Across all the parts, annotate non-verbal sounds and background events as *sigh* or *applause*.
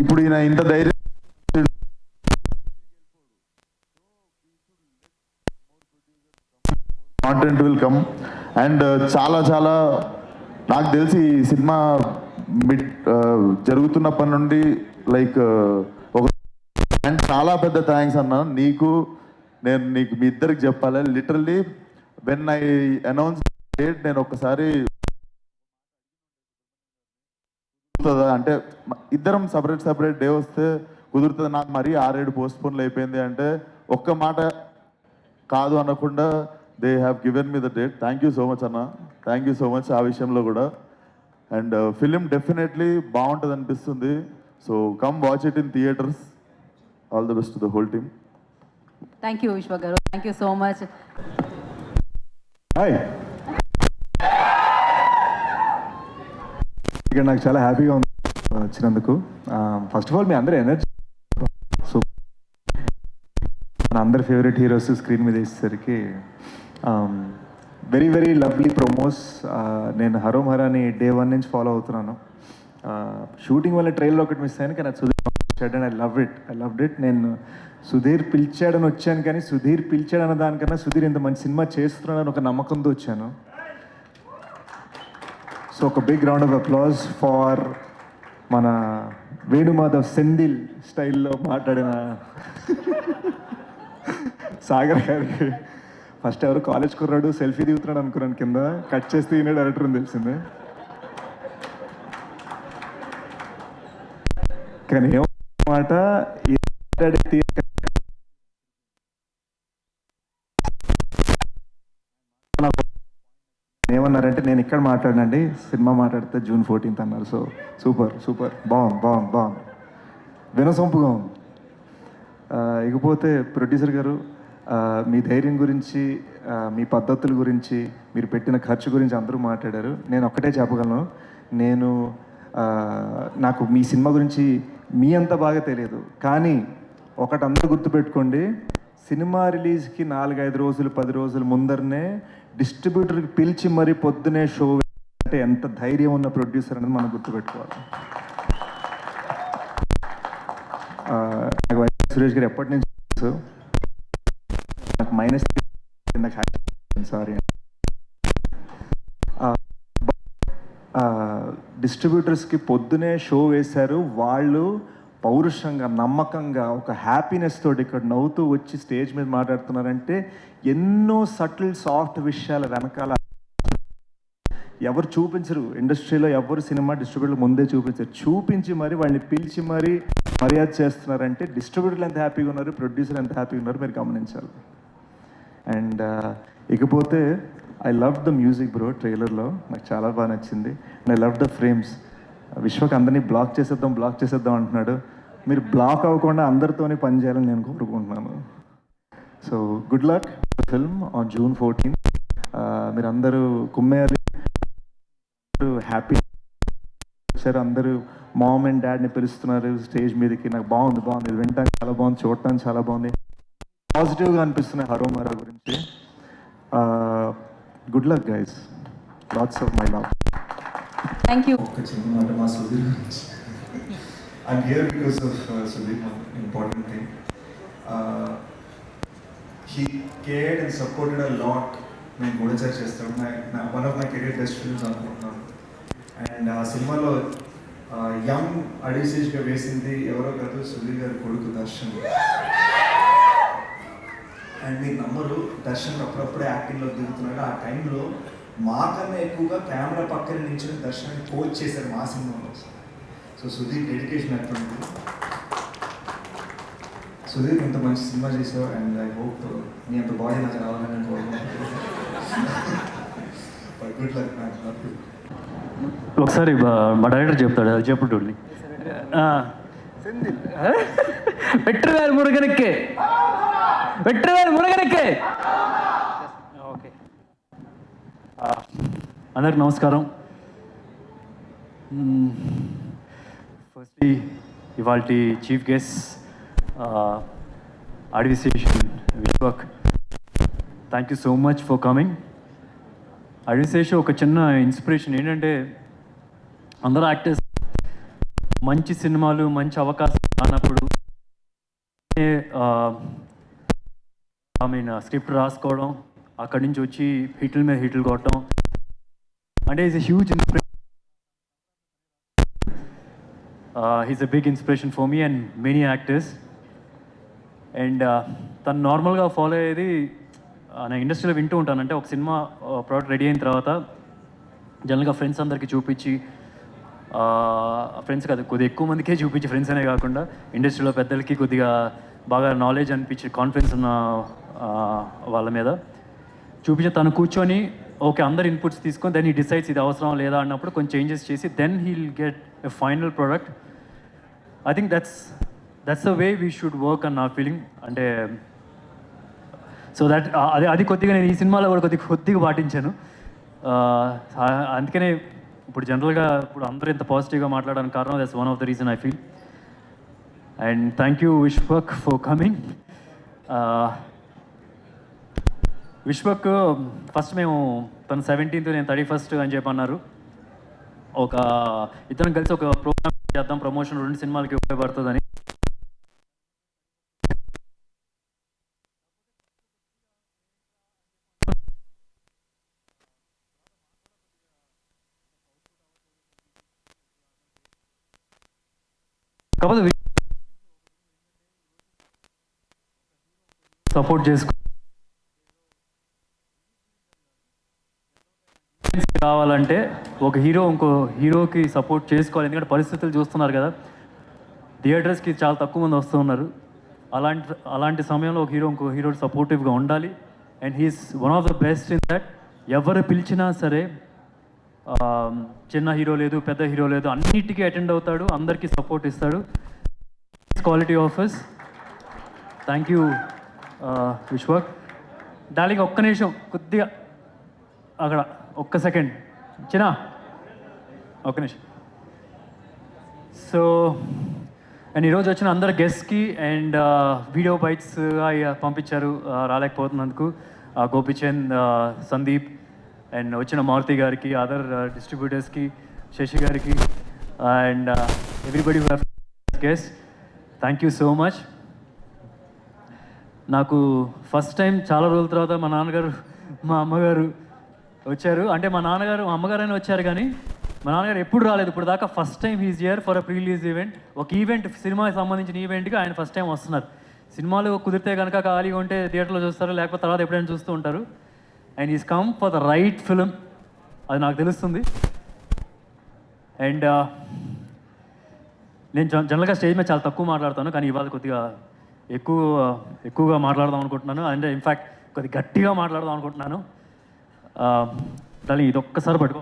ఇప్పుడు ఈయన ఇంత ధైర్యం కాంటెంట్ విల్ కమ్ అండ్ చాలా చాలా నాకు తెలిసి ఈ సినిమా మిట్ uh, జరుగుతున్నప్పటి నుండి లైక్ uh, ఒక అండ్ చాలా పెద్ద థ్యాంక్స్ అన్న. నీకు నేను నీకు మీ ఇద్దరికి చెప్పాలి. Literally when I announce date నేను ఒకసారి కుదురుతుందా? అంటే ఇద్దరం సపరేట్ సపరేట్ డే వస్తే కుదురుతుంది? నాకు మరీ ఆరేడు పోస్ట్ పోన్లు అయిపోయింది అంటే ఒక్క మాట కాదు అనకుండా they have given me the date thank you so much అన్న. థ్యాంక్ యూ సో మచ్ ఆ విషయంలో కూడా. అండ్ ఫిలిం డెఫినెట్లీ బాగుంటుంది అనిపిస్తుంది. So come watch it in theatres all the best the whole team thank you Vishwa గారు. Thank you so much hi ఇక్కడ నాకు చాలా హ్యాపీగా ఉంది వచ్చినందుకు. ఫస్ట్ ఆఫ్ ఆల్ మీ అందరూ ఎనర్జీ సో మన అందరి ఫేవరెట్ హీరోస్ స్క్రీన్ మీద వేసేసరికి వెరీ వెరీ లవ్లీ ప్రొమోస్ నేను హరోం హరాని డే వన్ నుంచి ఫాలో అవుతున్నాను. షూటింగ్ వల్ల ట్రైలర్ ఒకటి మిస్ అయ్యాను కానీ Sudheer and I love it I loved it నేను సుధీర్ పిలిచాడని వచ్చాను కానీ సుధీర్ పిలిచాడన్న దానికన్నా సుధీర్ ఇంత మంచి సినిమా చేస్తున్నాడని ఒక నమ్మకంతో వచ్చాను. సో ఒక big round of applause for మన వేణుమాధవ్ సెందిల్ స్టైల్లో మాట్లాడిన సాగర్ గారికి ఫస్ట్ ఎవరు కాలేజ్ కుర్రాడు సెల్ఫీ దిగుతున్నాడు అనుకున్నాను కింద. కట్ చేస్తే ఈయన డైరెక్టర్ అని తెలిసింది. కానీ ఏమాట ఏమన్నారంటే నేను ఇక్కడ మాట్లాడినండి సినిమా మాట్లాడితే జూన్ ఫోర్టీన్త్ అన్నారు. So super super. బాగుంది బాగుంది బాగుంది. వినసొంపుగా ఉంది. ఇకపోతే ప్రొడ్యూసర్ గారు మీ ధైర్యం గురించి మీ పద్ధతుల గురించి మీరు పెట్టిన ఖర్చు గురించి అందరూ మాట్లాడారు. నేను ఒక్కటే చెప్పగలను. నేను నాకు మీ సినిమా గురించి మీ అంత బాగా తెలియదు. కానీ ఒకటి అందరూ గుర్తుపెట్టుకోండి సినిమా రిలీజ్కి నాలుగైదు రోజులు పది రోజుల ముందరనే డిస్ట్రిబ్యూటర్కి పిలిచి మరీ పొద్దునే షో అంటే ఎంత ధైర్యం ఉన్న ప్రొడ్యూసర్ అనేది మనం గుర్తుపెట్టుకోవాలి. నాకు సురేష్ గారు ఎప్పటి నుంచి తెలుసు? నాకు మైనస్ నాకు సారీ డిస్ట్రిబ్యూటర్స్కి పొద్దునే షో వేశారు. వాళ్ళు పౌరుషంగా నమ్మకంగా ఒక హ్యాపీనెస్ తోటి ఇక్కడ నవ్వుతూ వచ్చి స్టేజ్ మీద మాట్లాడుతున్నారంటే ఎన్నో సటిల్ సాఫ్ట్ విషయాల వెనకాల ఎవరు చూపించరు. ఇండస్ట్రీలో ఎవరు సినిమా డిస్ట్రిబ్యూటర్లు ముందే చూపించరు. చూపించి మరి వాళ్ళని పిలిచి మరీ మర్యాద చేస్తున్నారంటే డిస్ట్రిబ్యూటర్లు ఎంత హ్యాపీగా ఉన్నారు ప్రొడ్యూసర్ ఎంత హ్యాపీగా ఉన్నారు మీరు గమనించాలి. అండ్ uh, ఇకపోతే I love the music bro ట్రైలర్లో నాకు చాలా బాగా నచ్చింది. And I love the frames విశ్వకి అందరినీ బ్లాక్ చేసేద్దాం బ్లాక్ చేసేద్దాం అంటున్నాడు. మీరు బ్లాక్ అవ్వకుండా అందరితోనే పనిచేయాలని నేను కోరుకుంటున్నాను. So good luck film on June fourteen మీరు అందరూ కుమ్మేయాలి. హ్యాపీ సార్ అందరూ మామ్ అండ్ డాడ్ని పిలుస్తున్నారు. స్టేజ్ మీదకి నాకు బాగుంది బాగుంది. వినటానికి చాలా బాగుంది చూడటానికి చాలా బాగుంది. పాజిటివ్గా అనిపిస్తున్నాయి హరోమరా గురించి. Good luck guys lots of my love thank you ఒక చిన్న మాట మా సుధీర్ గురించి I'm here because of Sudheer important thing he cared and supported a lot నేను గూఢచారి చేస్తాను నా one of my career best films అనుకుంటున్నాను అండ్ ఆ సినిమాలో యంగ్ అడిసేజ్గా వేసింది ఎవరో కాదు సుధీర్ గారి కొడుకు దర్శన్. అండ్ మీరు నమ్మరు దర్శన్ అప్పుడప్పుడే యాక్టింగ్లో దిగుతున్నాడు. ఆ టైంలో మాకన్నా ఎక్కువగా కెమెరా పక్కన నించుని దర్శనాన్ని కోచ్ చేశారు మా సినిమాలో. సో సుధీర్ డెడికేషన్ అటువంటి సుధీర్ ఇంత మంచి సినిమా చేసావు అండ్ ఐ హోప్ నీ అంత బాడీ నాకు రావాలని కోరుకుంటున్నాను. ఒకసారి మా డైరెక్టర్ చెప్తాడు అది చెప్పుడు వెట్రివేరు *laughs* మురుగనక్కే. వెట్రివేరు మురుగనక్కే. అందరికి నమస్కారం. ఫస్ట్లీ ఇవాళ chief guest administration Vishwak thank you so much for coming administration ఒక చిన్న ఇన్స్పిరేషన్ ఏంటంటే అందరూ యాక్టర్స్ మంచి సినిమాలు మంచి అవకాశం రానప్పుడు ఐ మీన్ స్క్రిప్ట్ రాసుకోవడం అక్కడి నుంచి వచ్చి హిట్ల మీద హిట్లు కొట్టడం అంటే is huge he's a big inspiration for me and many actors and తను నార్మల్గా ఫాలో అయ్యేది uh, నేను ఇండస్ట్రీలో వింటూ ఉంటాను. అంటే ఒక సినిమా uh, ప్రోడక్ట్ రెడీ అయిన తర్వాత జనరల్గా ఫ్రెండ్స్ అందరికీ చూపించి uh, ఫ్రెండ్స్ కాదు కొద్దిగా ఎక్కువ మందికే చూపించి ఫ్రెండ్స్ అనే కాకుండా ఇండస్ట్రీలో పెద్దలకి కొద్దిగా బాగా నాలెడ్జ్ అనిపించి కాన్ఫిడెన్స్ ఉన్న వాళ్ళ మీద చూపించి తను కూర్చొని ఓకే అందరు ఇన్పుట్స్ తీసుకొని దెన్ ఈ డిసైడ్స్ ఇది అవసరం లేదా అన్నప్పుడు కొంచెం చేంజెస్ చేసి then he'll get a final product I think that's that's a way we should work on నా ఫీలింగ్ అంటే సో దట్ అది అది కొద్దిగా నేను ఈ సినిమాలో కూడా కొద్దిగా కొద్దిగా పాటించాను. అందుకనే ఇప్పుడు జనరల్గా ఇప్పుడు అందరూ ఇంత పాజిటివ్గా మాట్లాడడానికి కారణం that's one of the reason I feel and thank you Vishwak for coming Vishwak first మేము తను సెవెంటీన్త్ నేను థర్టీ ఫస్ట్ అని చెప్పి అన్నారు. ఒక ఇతను కలిసి ఒక ప్రోగ్రామ్ చేద్దాం ప్రమోషన్ రెండు సినిమాలకి ఉపయోగపడుతుందని. కాకపోతే సపోర్ట్ చేసుకో కావాలంటే ఒక హీరో ఇంకో హీరోకి సపోర్ట్ చేసుకోవాలి. ఎందుకంటే పరిస్థితులు చూస్తున్నారు కదా. థియేటర్స్కి చాలా తక్కువ మంది వస్తున్నారు అలాంటి అలాంటి సమయంలో ఒక హీరో ఇంకో హీరో సపోర్టివ్గా ఉండాలి. And he's one of the best in that ఎవరు పిలిచినా సరే చిన్న హీరో లేదు పెద్ద హీరో లేదు అన్నిటికీ అటెండ్ అవుతాడు. అందరికీ సపోర్ట్ ఇస్తాడు. Quality offers thank you Vishwak. Darling ఒక్క నిమిషం కొద్దిగా అక్కడ ఒక్క సెకండ్. చిన్న. ఒక నిమిషం. సో అండ్ ఈరోజు వచ్చిన అందరు గెస్ట్కి అండ్ వీడియో బైట్స్ పంపించారు రాలేకపోతున్నందుకు. గోపిచంద్ సందీప్ అండ్ వచ్చిన మారుతి గారికి అదర్ డిస్ట్రిబ్యూటర్స్కి శశి గారికి and everybody guest. Thank you so much. నాకు ఫస్ట్ టైం చాలా రోజుల తర్వాత మా నాన్నగారు మా అమ్మగారు వచ్చారు. అంటే మా నాన్నగారు మా అమ్మగారైనా వచ్చారు కానీ మా నాన్నగారు ఎప్పుడు రాలేదు. ఇప్పుడు దాకా first time is year for a prerelease event ఒక ఈవెంట్ సినిమాకి సంబంధించిన ఈవెంట్కి ఆయన ఫస్ట్ టైం వస్తున్నారు. సినిమాలు కుదిరితే కనుక ఖాళీగా ఉంటే థియేటర్లో చూస్తారు? లేకపోతే తర్వాత ఎప్పుడైనా చూస్తూ ఉంటారు. And is come for the right film అది నాకు తెలుస్తుంది. అండ్ uh, నేను జనరల్గా స్టేజ్ మీద చాలా తక్కువ మాట్లాడతాను. కానీ ఇవాళ కొద్దిగా ఎక్కువ ఎక్కువగా మాట్లాడదాం అనుకుంటున్నాను. అండ్ ఇన్ఫ్యాక్ట్ కొద్దిగా గట్టిగా మాట్లాడదాం అనుకుంటున్నాను. తల్లి ఇది ఒక్కసారి పట్టుకో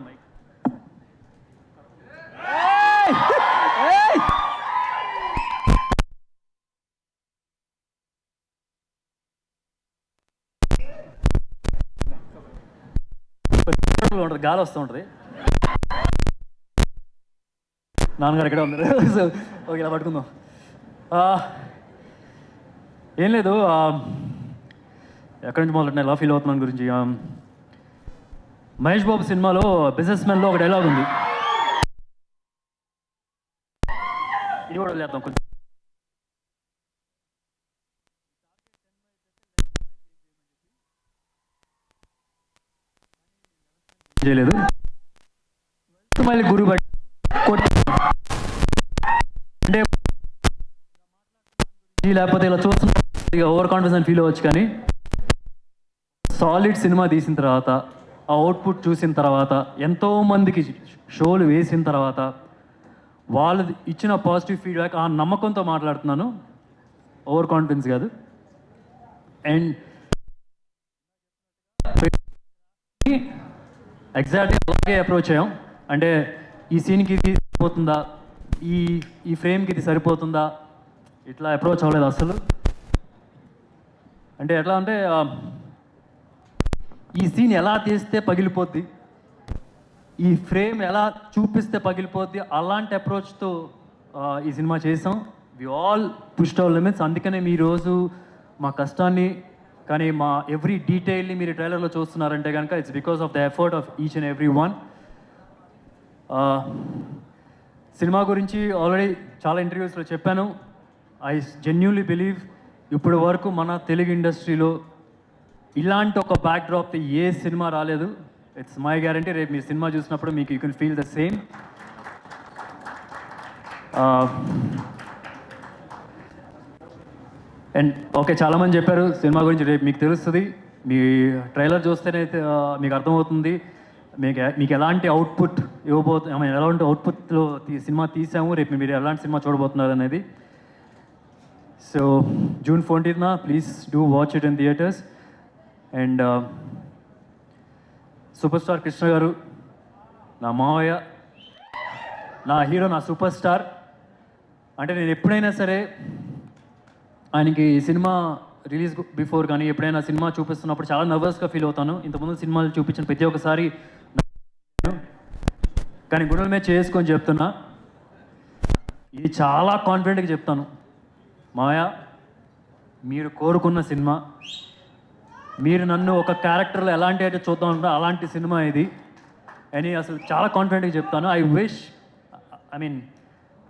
ఉంటుంది గాలి వస్తూ ఉంటుంది. నాన్నగారు ఎక్కడ ఉన్నారు. సో ఓకే ఇలా పట్టుకుందాం. ఆ, ఏం లేదు ఎక్కడి నుంచి మొదలెట్టిన ఎలా ఫీల్ అవుతున్నాను గురించి మహేష్ బాబు సినిమాలో బిజినెస్ మ్యాన్లో ఒక డైలాగ్ ఉంది. ఇది కూడా వదిలేద్దాం కొంచెం. చేయలేదు. మళ్ళీ గురువు అంటే లేకపోతే ఇలా చూస్తున్నా ఓవర్ కాన్ఫిడెన్స్ ఫీల్ అవ్వచ్చు కానీ సాలిడ్ సినిమా తీసిన తర్వాత ఆ అవుట్పుట్ చూసిన తర్వాత ఎంతోమందికి షోలు వేసిన తర్వాత వాళ్ళు ఇచ్చిన పాజిటివ్ ఫీడ్బ్యాక్ ఆ నమ్మకంతో మాట్లాడుతున్నాను. ఓవర్ కాన్ఫిడెన్స్ కాదు. అండ్ ఎగ్జాక్ట్గా అలాగే అప్రోచ్ అయ్యాం. అంటే ఈ సీన్కి ఇది సరిపోతుందా? ఈ ఈ ఫ్రేమ్కి ఇది సరిపోతుందా? ఇట్లా అప్రోచ్ అవ్వలేదు అసలు. అంటే ఎట్లా అంటే ఈ సీన్ ఎలా తీస్తే పగిలిపోద్ది? ఈ ఫ్రేమ్ ఎలా చూపిస్తే పగిలిపోద్ది? అలాంటి అప్రోచ్తో ఈ సినిమా చేసాం. We all push our limits అందుకనే మీ రోజు మా కష్టాన్ని కానీ మా ఎవ్రీ డీటెయిల్ని మీరు ట్రైలర్లో చూస్తున్నారంటే కనుక it's because of the effort of each and every one cinema గురించి ఆల్రెడీ చాలా ఇంటర్వ్యూస్లో చెప్పాను. ఐ జెన్యున్లీ బిలీవ్ ఇప్పటి వరకు మన తెలుగు ఇండస్ట్రీలో ఇలాంటి ఒక బ్యాక్ డ్రాప్ ఏ సినిమా రాలేదు. ఇట్స్ మై గ్యారంటీ రేపు మీ సినిమా చూసినప్పుడు మీకు you can feel the same and okay చాలామంది చెప్పారు సినిమా గురించి రేపు మీకు తెలుస్తుంది. మీ ట్రైలర్ చూస్తేనే మీకు అర్థమవుతుంది. మీకు మీకు ఎలాంటి అవుట్పుట్ ఇవ్వబోతు ఐ మీన్ ఎలాంటి అవుట్పుట్లో సినిమా తీసాము రేపు మీరు ఎలాంటి సినిమా చూడబోతున్నారు అనేది. So June ఫోర్టీన్త్న please do watch it in theatres and super star Krishna garu నా మావయ్య నా హీరో నా సూపర్ స్టార్ అంటే నేను ఎప్పుడైనా సరే ఆయనకి సినిమా రిలీజ్ బిఫోర్ కానీ ఎప్పుడైనా సినిమా చూపిస్తున్నప్పుడు చాలా నర్వస్గా ఫీల్ అవుతాను. ఇంతకుముందు సినిమాలు చూపించిన ప్రతి ఒక్కసారి కానీ గుండెల మీద చేసుకొని చెప్తున్నా ఇది చాలా కాన్ఫిడెంట్గా చెప్తాను. మాయా మీరు కోరుకున్న సినిమా మీరు నన్ను ఒక క్యారెక్టర్లో ఎలాంటి అయితే చూద్దాం అనుకుంటే అలాంటి సినిమా ఇది. అని అసలు చాలా కాన్ఫిడెంట్గా చెప్తాను. I wish I mean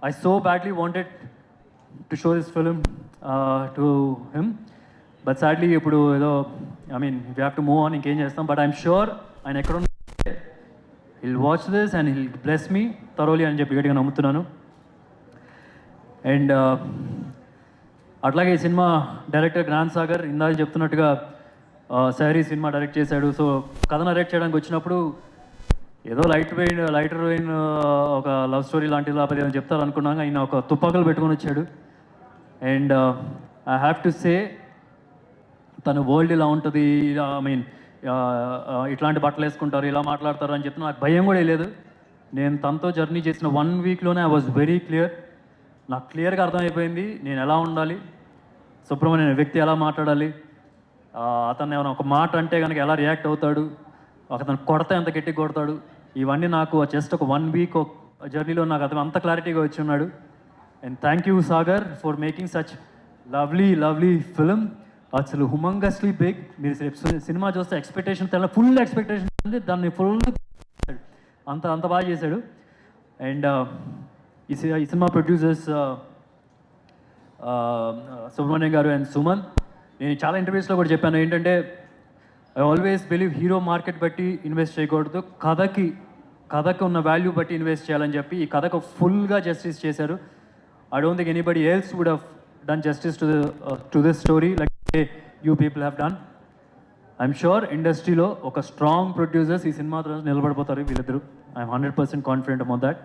I so badly wanted to show this film to him but sadly ఇప్పుడు ఏదో I mean we have to move on ఇంకేం చేస్తాం. బట్ ఐఎమ్ షూర్ ఆయన ఎక్కడ he'll watch this and he'll bless me తరోలి అని చెప్పి గట్టిగా నమ్ముతున్నాను. అండ్ uh, అట్లాగే ఈ సినిమా డైరెక్టర్ గ్రాండ్ సాగర్ ఇందాక చెప్తున్నట్టుగా శారీ సినిమా డైరెక్ట్ చేశాడు. సో కథ నరేట్ చేయడానికి వచ్చినప్పుడు ఏదో లైట్ వెయిన్ లైటర్ వెయిన్ ఒక లవ్ స్టోరీ లాంటిది లేకపోతే ఏమైనా చెప్తారు ఆయన ఒక తుపాకులు పెట్టుకొని వచ్చాడు. And I have to say తను వరల్డ్ ఇలా ఉంటుంది ఐ మీన్ ఇట్లాంటి బట్టలు వేసుకుంటారు ఇలా మాట్లాడతారు అని చెప్పి నాకు భయం కూడా లేదు. నేను తనతో జర్నీ చేసిన వన్ వీక్లోనే ఐ వాజ్ వెరీ క్లియర్. నాకు క్లియర్గా అర్థమైపోయింది నేను ఎలా ఉండాలి శుభ్రమైన వ్యక్తి ఎలా మాట్లాడాలి అతను ఏమైనా ఒక మాట అంటే కనుక ఎలా రియాక్ట్ అవుతాడు? అతను కొడతా ఎంత గట్టి కొడతాడు? ఇవన్నీ నాకు జస్ట్ ఒక వన్ వీక్ జర్నీలో నాకు అతను అంత క్లారిటీగా వచ్చి ఉన్నాడు. And thank you Sagar for making such lovely lovely film అసలు హుమంగస్లీ బిగ్ మీరు రేపు సినిమా చూస్తే ఎక్స్పెక్టేషన్ తెల్ల ఫుల్ ఎక్స్పెక్టేషన్ ఉంది. దాన్ని ఫుల్ అంత అంత బాగా చేశాడు. అండ్ uh, ఈ సి- ఈ cinema producers uh, uh, Subrahmanyam garu and Suman. నేను చాలా ఇంటర్వ్యూస్లో కూడా చెప్పాను ఏంటంటే I always believe hero market బట్టి ఇన్వెస్ట్ చేయకూడదు కథకి కథకు ఉన్న వాల్యూ బట్టి ఇన్వెస్ట్ చేయాలని చెప్పి ఈ కథకు ఫుల్గా జస్టిస్ చేశారు. I don't think anybody else would have done justice to to this story like you people have done I'm sure ఇండస్ట్రీలో ఒక స్ట్రాంగ్ ప్రొడ్యూసర్స్ ఈ సినిమా నిలబడిపోతారు వీళ్ళిద్దరు. I'm hundred percent confident about that